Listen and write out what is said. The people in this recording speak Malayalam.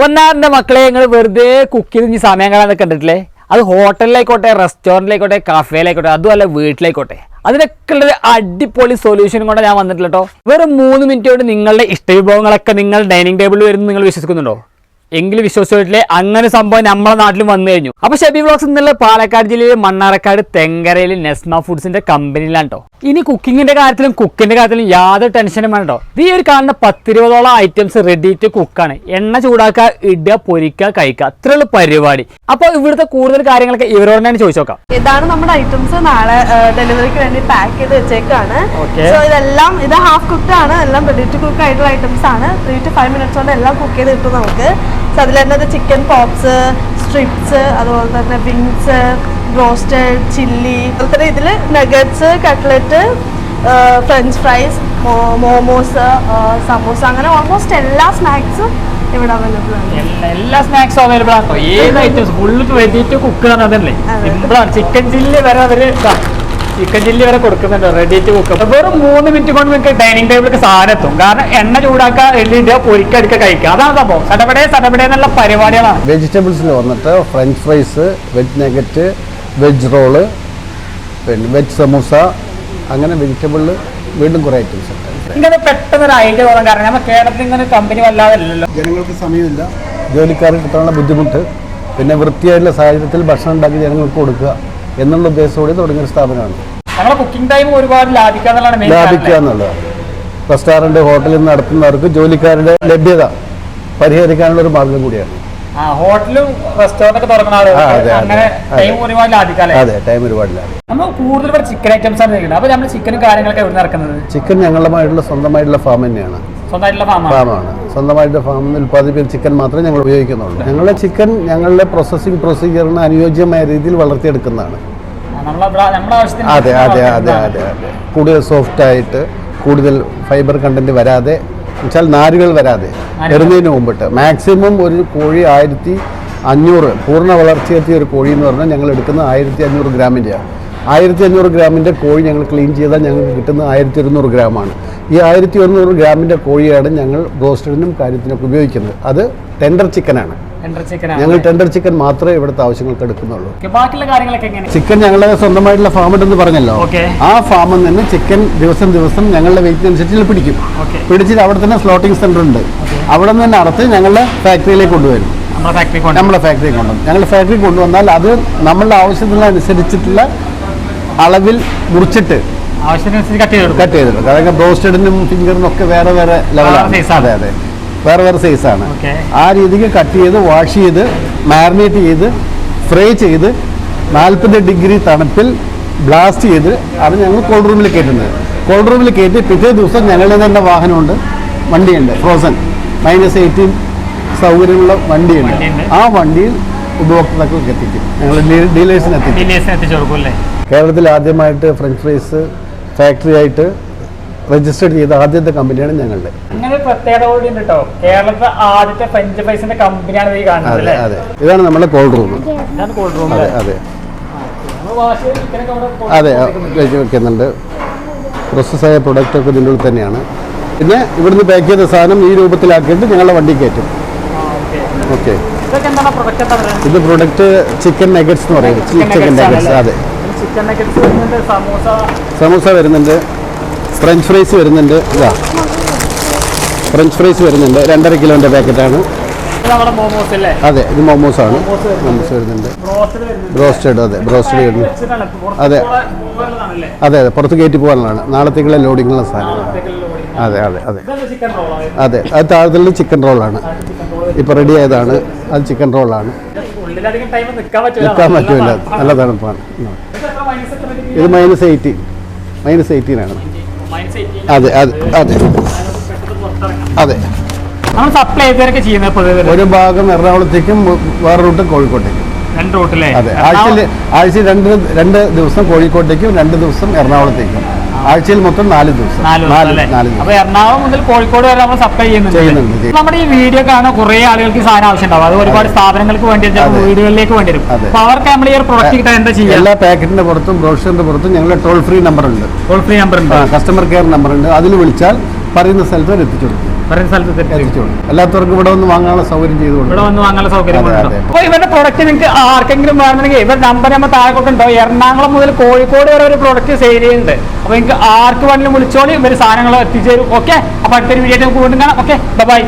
പൊന്നാറിന്റെ മക്കളെ നിങ്ങൾ വെറുതെ കുക്ക് ചെയ്ത് ഇനി സമയം കാണാൻ കണ്ടിട്ടില്ലേ അത് ഹോട്ടലിലായിക്കോട്ടെ റെസ്റ്റോറന്റിലായിക്കോട്ടെ കഫേയിലായിക്കോട്ടെ അതുമല്ല വീട്ടിലായിക്കോട്ടെ. അതിനൊക്കെ ഉള്ളൊരു അടിപൊളി സൊല്യൂഷൻ കൊണ്ട് ഞാൻ വന്നിട്ടില്ല കേട്ടോ വെറും മൂന്ന് മിനിറ്റ് കൊണ്ട് നിങ്ങളുടെ ഇഷ്ടവിഭവങ്ങളൊക്കെ നിങ്ങൾ ഡൈനിങ് ടേബിളിൽ വരുന്ന നിങ്ങൾ വിശ്വസിക്കുന്നുണ്ടോ? എങ്കിലും വിശ്വസിച്ചിട്ടില്ലേ? അങ്ങനെ സംഭവം നമ്മുടെ നാട്ടിലും വന്നു കഴിഞ്ഞു. അപ്പൊ ഷെബി ബ്ലോക്സ് എന്നുള്ള പാലക്കാട് ജില്ലയിലെ മണ്ണാറക്കാട് തെങ്കരയിൽ നെസ്മ ഫുഡ്സിന്റെ കമ്പനിയിലാണ് കേട്ടോ ഇനി കുക്കിങ്ങിന്റെ കാര്യത്തിലും കുക്കിന്റെ കാര്യത്തിലും യാതൊരു ടെൻഷനും വേണ്ടോ ഈ ഒരു കാണുന്ന പത്തിരുപതോളം ഐറ്റംസ് റെഡി ടു കുക്കാണ് എണ്ണ ചൂടാക്കുക ഇടുക പൊരിക്കുക കഴിക്കുക. അത്രയുള്ള പരിപാടി. അപ്പൊ ഇവിടുത്തെ കൂടുതൽ കാര്യങ്ങളൊക്കെ ഇവരോട് തന്നെ ചോദിച്ചു നോക്കാം. ഇതാണ് നമ്മുടെ ഐറ്റംസ് നാളെ ഡെലിവറിക്ക് വേണ്ടി പാക്ക് ചെയ്ത് വെച്ചേക്കാണ്. ഇതെല്ലാം ഇത് ഹാഫ് കുക്ക് ആണ്. എല്ലാം റെഡി ടു കുക്ക് ആയിട്ടുള്ള ഐറ്റംസ് ആണ്. ത്രീ ടു ഫൈവ് മിനിറ്റ്സ് കൊണ്ട് എല്ലാം കുക്ക് ചെയ്ത് കിട്ടും നമുക്ക്. സോ അതിൽ തന്നെ ചിക്കൻ പോപ്സ് സ്ട്രിപ്സ് അതുപോലെ തന്നെ വിങ്സ് റോസ്റ്റഡ് ചില്ലി അതുപോലെ തന്നെ ഇതിൽ nuggets cutlet french fries momos samosa അങ്ങനെ ഓൾമോസ്റ്റ് എല്ലാ സ്നാക്സും ഇവിടെ അവൈലബിൾ ആണ്. എല്ലാ- സ്നാക്സും അവൈലബിൾ ആണ്. ഏത് ഐറ്റംസ് ഫുള്ള് വെജിറ്റ് കുക്ക് ആണ് അതല്ലേ അതെ. സിമ്പിളാണ് ചിക്കൻ ചില്ലി വരെ അവർ ചിക്കൻ ചില്ലി വരെ കൊടുക്കുന്നുണ്ട്. റെഡി ടു കുക്ക് വെറും മൂന്ന് മിനിറ്റ് കൊണ്ട് നിങ്ങൾക്ക് ഡൈനിങ് ടേബിളിലേക്ക് സാധനം എത്തും. കാരണം എണ്ണ ചൂടാക്കുക എള്ളിടുക പൊരിക്കടുക്ക കഴിക്കുക. അതാണ് സംഭവം. സടപടേ സടപടേ എന്നുള്ള പരിപാടികളാണ്. വെജിറ്റബിൾസിൽ വന്നിട്ട് french fries veg nugget veg roll പിന്നെ വെജ് സമൂസ അങ്ങനെ വെജിറ്റബിളിൽ വീണ്ടും കുറേ ഐറ്റംസ് ഉണ്ട്. ഇങ്ങനെ പെട്ടെന്ന് ഒരു ഐഡിയ തോന്നാൻ കാരണം നമ്മൾ കേരളത്തിൽ ഇങ്ങനെ കമ്പനി വല്ലാതെ അല്ലല്ലോ ജനങ്ങൾക്ക് സമയമില്ല. ജോലിക്കാർ കിട്ടാനുള്ള ബുദ്ധിമുട്ട്. പിന്നെ വൃത്തിയായിട്ടുള്ള സാഹചര്യത്തിൽ ഭക്ഷണം ഉണ്ടാക്കി ജനങ്ങൾക്ക് കൊടുക്കുക. എന്നുള്ള ഉദ്ദേശത്തോടെ തുടങ്ങിയ ഒരു സ്ഥാപനമാണ്. ലാഭിക്കുക കാരണം. റെസ്റ്റോറന്റ് ഹോട്ടലിൽ നടത്തുന്നവർക്ക് ജോലിക്കാരുടെ ലഭ്യത പരിഹരിക്കാനുള്ള ഒരു മാർഗം കൂടിയാണ്. ഹോട്ടലും റെസ്റ്റോറന്റ് ഒക്കെ തുറക്കുന്ന അതെ, ടൈം ഒരുപാട് നമ്മൾ കൂടുതൽ ചിക്കൻ ഐറ്റംസ് ആണ് അപ്പൊ നമ്മൾ ചിക്കനും കാര്യങ്ങളൊക്കെ ചിക്കൻ ഞങ്ങളുമായിട്ടുള്ള സ്വന്തമായിട്ടുള്ള ഫാം തന്നെയാണ്. ഫാമാണ് സ്വന്തമായിട്ട് ഫാമിൽ ഉൽപ്പാദിപ്പിക്കുന്ന ചിക്കൻ മാത്രമേ ഞങ്ങൾ ഉപയോഗിക്കുന്നുള്ളൂ. ഞങ്ങളുടെ ചിക്കൻ ഞങ്ങളുടെ പ്രോസസ്സിംഗ് പ്രൊസീജിയറിന് അനുയോജ്യമായ രീതിയിൽ വളർത്തിയെടുക്കുന്നതാണ്. അതെ അതെ അതെ അതെ അതെ. കൂടുതൽ സോഫ്റ്റ് ആയിട്ട് കൂടുതൽ ഫൈബർ കണ്ടന്റ് വരാതെ വെച്ചാൽ നാരുകൾ വരാതെ എറുന്നതിന് മുമ്പിട്ട്. മാക്സിമം ഒരു കോഴി ആയിരത്തി അഞ്ഞൂറ് പൂർണ വളർച്ചയെത്തിയ ഒരു കോഴി എന്ന് പറഞ്ഞാൽ ഞങ്ങൾ എടുക്കുന്നത് ആയിരത്തി അഞ്ഞൂറ് ഗ്രാമിന്റെയാണ് ആയിരത്തി അഞ്ഞൂറ് ഗ്രാമിന്റെ കോഴി ഞങ്ങൾ ക്ലീൻ ചെയ്താൽ ഞങ്ങൾക്ക് കിട്ടുന്നത് ആയിരത്തി ഒരുന്നൂറ് ഗ്രാമാണ്. ഈ ആയിരത്തി ഒരുന്നൂറ് ഗ്രാമിന്റെ കോഴിയാണ് ഞങ്ങൾ ബ്രോസ്റ്റഡിനും കാര്യത്തിനൊക്കെ ഉപയോഗിക്കുന്നത്. അത് ടെൻഡർ ചിക്കനാണ് ഞങ്ങൾ ടെൻഡർ ചിക്കൻ മാത്രമേ ഇവിടുത്തെ ആവശ്യങ്ങൾക്ക് എടുക്കുന്നുള്ളൂ. ചിക്കൻ ഞങ്ങളുടെ സ്വന്തമായിട്ടുള്ള ഫാം ഉണ്ടെന്ന് പറഞ്ഞല്ലോ. ആ ഫാമിൽ നിന്ന് ചിക്കൻ ദിവസം ദിവസം ഞങ്ങളുടെ വെയിറ്റ് അനുസരിച്ച് പിടിക്കും. പിടിച്ചിട്ട് അവിടെ തന്നെ സ്ലോട്ടിംഗ് സെന്റർ ഉണ്ട്. അവിടെ നിന്ന് തന്നെ ഞങ്ങളുടെ ഫാക്ടറിയിലേക്ക് കൊണ്ടുവരും. നമ്മുടെ ഫാക്ടറി കൊണ്ട് നമ്മളെ ഫാക്ടറി കൊണ്ടുവരും. ഞങ്ങളുടെ ഫാക്ടറി കൊണ്ടുവന്നാൽ അത് നമ്മളുടെ ആവശ്യത്തിനനുസരിച്ചിട്ടുള്ള അളവിൽ മുറിച്ചിട്ട് ആവശ്യത്തിനനുസരിച്ച് കട്ട് കട്ട് ചെയ്തിട്ടുണ്ട് അതൊക്കെ ബ്രോസ്റ്റഡിനും ഫിംഗറിനും ഒക്കെ വേറെ വേറെ ലെവലാണ്. അതെ അതെ. വേറെ വേറെ സൈസാണ് ആണ്. ആ രീതിക്ക് കട്ട് ചെയ്ത് വാഷ് ചെയ്ത് മാരിനേറ്റ് ചെയ്ത് ഫ്രൈ ചെയ്ത് നാൽപ്പത് ഡിഗ്രി തണുപ്പിൽ ബ്ലാസ്റ്റ് ചെയ്ത് അത് ഞങ്ങൾ കോൾഡ് റൂമിൽ കയറ്റുന്നത്. കോൾഡ് റൂമിൽ കയറ്റി പിറ്റേ ദിവസം ഞങ്ങളുടെ തന്നെ വാഹനമുണ്ട്. വണ്ടിയുണ്ട്. ഫ്രോസൺ മൈനസ് എയ്റ്റീൻ സൗകര്യമുള്ള വണ്ടിയുണ്ട്. ആ വണ്ടിയിൽ ഉപഭോക്താക്കൾക്ക് എത്തിക്കും. ഞങ്ങൾ ഡീലേഴ്സിന് എത്തിക്കും. ഡീലേഴ്സിന് എത്തിച്ചു കൊടുക്കും അല്ലേ? കേരളത്തിൽ ആദ്യമായിട്ട് ഫ്രഞ്ച് ഫ്രൈസ് ഫാക്ടറി ആയിട്ട് രജിസ്റ്റർ ചെയ്ത ആദ്യത്തെ കമ്പനിയാണ് ഞങ്ങളുടെ. അങ്ങനെ ഒരു പ്രത്യേകത കൂടി ഉണ്ട് കേട്ടോ കേരളത്തിലെ ആദ്യത്തെ ഫ്രഞ്ച് ഫ്രൈസിന്റെ കമ്പനിയാണ് ഈ കാണുന്നത് അതെ അല്ലേ? അതെ. ഇതാണ് നമ്മുടെ കോൾഡ് റൂം കോൾഡ് റൂം അതെ അതെ. അതെ വെക്കുന്നുണ്ട്. വെച്ച് വെക്കുന്നുണ്ട്. പ്രോസസ്സായ പ്രൊഡക്റ്റൊക്കെ ഇതിന്റെ ഉള്ളിൽ തന്നെയാണ്. പിന്നെ ഇവിടുന്ന് പാക്ക് ചെയ്ത സാധനം ഈ രൂപത്തിലാക്കിയിട്ട് ഞങ്ങളുടെ വണ്ടി കയറ്റും. ഓക്കെ ഇത് പ്രൊഡക്റ്റ് ചിക്കൻ നെഗറ്റ്സ് എന്ന് പറയും. ചിക്കൻ നെഗറ്റ്സ് അതെ. ചിക്കൻ നഗറ്റ്സ് വരുന്നുണ്ട് സമൂസ. സമൂസ വരുന്നുണ്ട് ഫ്രഞ്ച് ഫ്രൈസ് വരുന്നുണ്ട് ഇതാ. ഫ്രഞ്ച് ഫ്രൈസ് വരുന്നുണ്ട് രണ്ടര കിലോന്റെ പാക്കറ്റാണ്. അതെ ഇത് മോമോസ് ആണ്. മോമോസ് വരുന്നുണ്ട്. ബ്രോസ്റ്റഡ് അതെ ബ്രോസ്റ്റഡ് വരുന്നു. അതെ. അതെ അതെ പുറത്ത് കയറ്റി പോകാനുള്ളതാണ്. നാളത്തേക്കുള്ള ലോഡിങ്ങുള്ള ലോഡ്. അതെ അതെ അതെ. അതെ അത് താഴത്തുള്ള ചിക്കൻ റോളാണ് ഇപ്പം ഇപ്പോൾ റെഡി ആയതാണ്. അത് ചിക്കൻ റോളാണ് നിൽക്കാൻ പറ്റില്ല. നല്ല തണുപ്പാണ്. ഇത് മൈനസ് എയ്റ്റീൻ മൈനസ് എയ്റ്റീൻ ആണ്? അതെ അതെ അതെ. അതെ. നമ്മൾ സപ്ലൈ ചെയ്യുന്നത് ഒരു ഭാഗം എറണാകുളത്തേക്കും വേറെ റൂട്ട് കോഴിക്കോട്ടേക്കും. രണ്ട് റൂട്ടിലെ? അതെ. ആഴ്ചയിൽ ആഴ്ചയിൽ രണ്ട് രണ്ട് ദിവസം കോഴിക്കോട്ടേക്കും രണ്ട് ദിവസം എറണാകുളത്തേക്കും. ആഴ്ചയിൽ മൊത്തം നാല് ദിവസം. അപ്പൊ എറണാകുളം മുതൽ കോഴിക്കോട് വരെ നമ്മൾ സപ്ലൈ ചെയ്യുന്നുണ്ട് നമ്മുടെ ഈ വീഡിയോ കാണാൻ കുറെ ആളുകൾക്ക് സാധനം ആവശ്യമുണ്ടാവും. അത് ഒരുപാട് സ്ഥാപനങ്ങൾക്ക് വേണ്ടി. വീടുകളിലേക്ക് വേണ്ടി വരും. പവർ അപ്പൊ അവർക്ക് നമ്മൾ ഈ ഒരു പ്രൊഡക്റ്റ് കിട്ടാൻ എന്താ ചെയ്യുക എല്ലാ പാക്കറ്റിന്റെ പുറത്തും ബ്രോഷറിന്റെ പുറത്തും ഞങ്ങൾ ടോൾ ഫ്രീ നമ്പർ ഉണ്ട്. ടോൾ ഫ്രീ നമ്പർ ഉണ്ട്. കസ്റ്റമർ കെയർ നമ്പർ ഉണ്ട്. അതിൽ വിളിച്ചാൽ പറയുന്ന സ്ഥലത്ത് വരെ എത്തിച്ചു കൊടുക്കും പറയുന്ന സ്ഥലത്ത് എത്തിച്ചു എത്തിച്ചു കൊടുക്കും എല്ലാത്തവർക്കും ഇവിടെ വന്ന് വാങ്ങാനുള്ള സൗകര്യം ചെയ്തു ഇവിടെ വന്ന് വാങ്ങാനുള്ള സൗകര്യം അതെ. ഇവരുടെ പ്രൊഡക്റ്റ് നിങ്ങൾക്ക് ആർക്കെങ്കിലും വേണമെങ്കിൽ ഇവരുടെ നമ്പർ നമ്മൾ താഴെ കൊടുക്കണ്ടോ എറണാകുളം മുതൽ കോഴിക്കോട് വരെ ഒരു പ്രൊഡക്റ്റ് സെയിൽ ചെയ്യുന്നുണ്ട്. അപ്പൊ നിങ്ങൾക്ക് ആർക്ക് വേണമെങ്കിലും വിളിച്ചോളി ഇവർ സാധനങ്ങൾ എത്തിച്ചേരും ഓക്കെ അപ്പൊ അടുത്തൊരു വീഡിയോ നമുക്ക് വീണ്ടും കാണാം. Okay bye